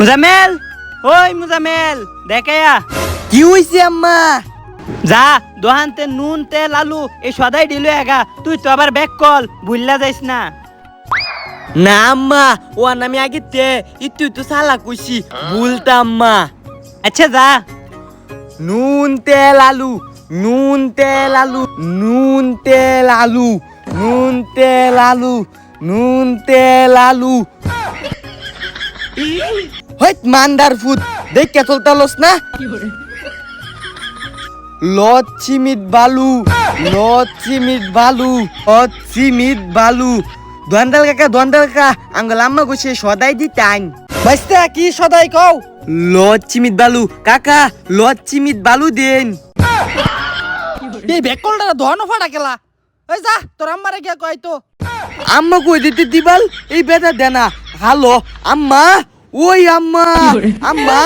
মুজামেল ওই মুজামেল দেখায়া কি হইছে আম্মা? যা দোহানতে নুন তেল আলু এই সদাই দিল এগা। তুই তো আবার ব্যাক কল বুঝলা যাইস না। না আম্মা ও আমি আগে তে ইতু তো সালা কইছি ভুলতা আম্মা। আচ্ছা যা। নুন তেল আলু নুন তেল আলু নুন তেল আলু নুন তেল আলু নুন তেল আলু। হইত মান্দার ফুড দেখে চলতালস না? লচ্ছি মিট বালু লচ্ছি মিট বালু লচ্ছি মিট বালু। দোয়ান্দাল কাকা দোয়ান্দাল কাকা আঙ্গল আম্মা কইছে সদাই দিতাইন। বাইস্তা কি সদাই কও? লচ্ছি মিট বালু কাকা লচ্ছি মিট বালু দেন। এই বেকলটা ধন ফাটা গেলা। ওই যা তোর আম্মারে গিয়া কই তো। আম্মা কই দিতে দিবাল? এই বেটা দেনা। হ্যালো আম্মা। ওই আম্মা আম্মা